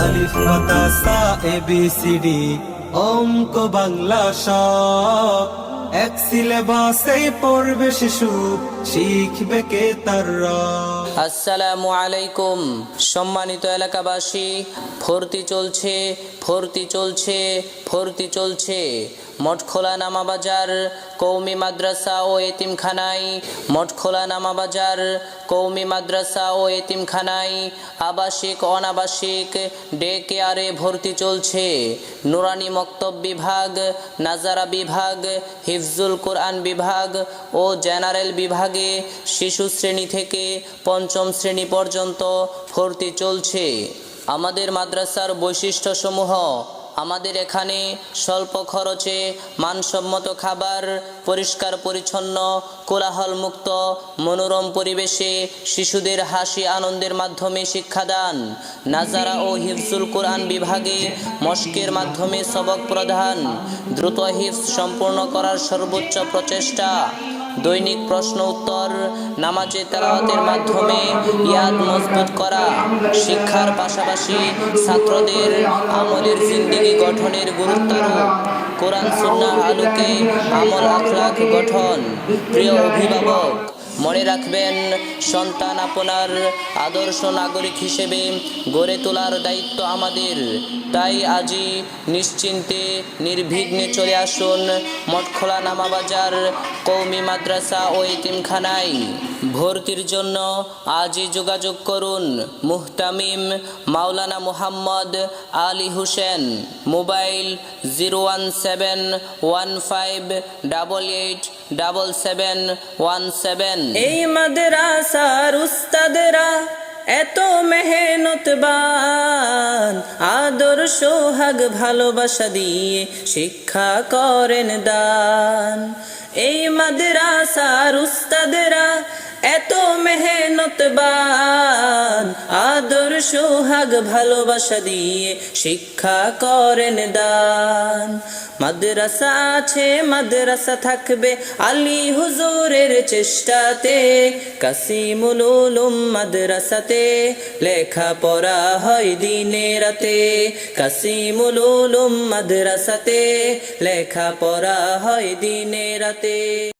আলিফ বাতা সা, এ, B, C, D, অঙ্ক, বাংলা, স। এক সিলেবাসে পড়বে শিশু, শিখবে কে তার আসসালামু আলাইকুম, সম্মানিত এলাকাবাসী ফর্তি চলছে ফর্তি চলছে ফর্তি চলছে। মঠখোলা নামা বাজার কৌমি মাদ্রাসা ও এতিমখানায়। মঠখোলা নামাবাজার কৌমি মাদ্রাসা ও এতিমখানায়। আবাসিক, অনাবাসিক ডে কেয়ারে ভর্তি চলছে। নুরানি মক্তব বিভাগ, নাজারা বিভাগ, হিফজুল কোরআন বিভাগ ও জেনারেল বিভাগে শিশু শ্রেণি থেকে পঞ্চম শ্রেণি পর্যন্ত ভর্তি চলছে। আমাদের মাদ্রাসার বৈশিষ্ট্যসমূহ আমাদের এখানে স্বল্প খরচে মানসম্মত খাবার পরিষ্কার পরিচ্ছন্ন কোলাহল মুক্ত মনোরম পরিবেশে শিশুদের হাসি আনন্দের মাধ্যমে শিক্ষাদান। নাজারা ও হিফজুল কোরআন বিভাগে মস্কের মাধ্যমে সবক প্রদান। দ্রুত হিফজ সম্পূর্ণ করার সর্বোচ্চ প্রচেষ্টা। দৈনিক প্রশ্ন উত্তর, নামাজে তেলাওয়াতের মাধ্যমে ইয়াদ মজবুত করা, শিক্ষার পাশাপাশি ছাত্রদের আমলের জিন্দিগি গঠনের গুরুত্বারোপ, কোরআন, সুন্নাহ, আলোকে আমল আখলাক গঠন। প্রিয় অভিভাবক মনে রাখবেন, সন্তান আপনার আদর্শ নাগরিক হিসেবে গড়ে তোলার দায়িত্ব আমাদের। তাই আজই নিশ্চিন্তে, নির্বিঘ্নে চলে আসুন মঠখোলা নামাবাজার কৌমি মাদ্রাসা ও এতিমখানায়। ভর্তির জন্য আজই যোগাযোগ করুন মুহতামিম Maulana Muhammad Ali Hossain. Mobile zero one seven one five double eight double seven one seven. এই মাদ্রাসার উস্তাদরা এত মেহনত মেহনতবান আদর সোহাগ ভালোবাসা দিয়ে শিক্ষা করেন দান। এই মাদ্রাসার উস্তাদরা এত মেহনতবান। আদর্শ হাগ ভালোবাসা দিয়ে শিক্ষা করেন দান। মাদ্রাসা আছে, মাদ্রাসা থাকবে আলী হুজুরের চেষ্টাতে। কাসিমুল উলুম মাদ্রাসাতে লেখা পড়া হয় দিনে রাতে। কাসিমুল উলুম মাদ্রাসাতে লেখা পড়া হয় দিনে রাতে।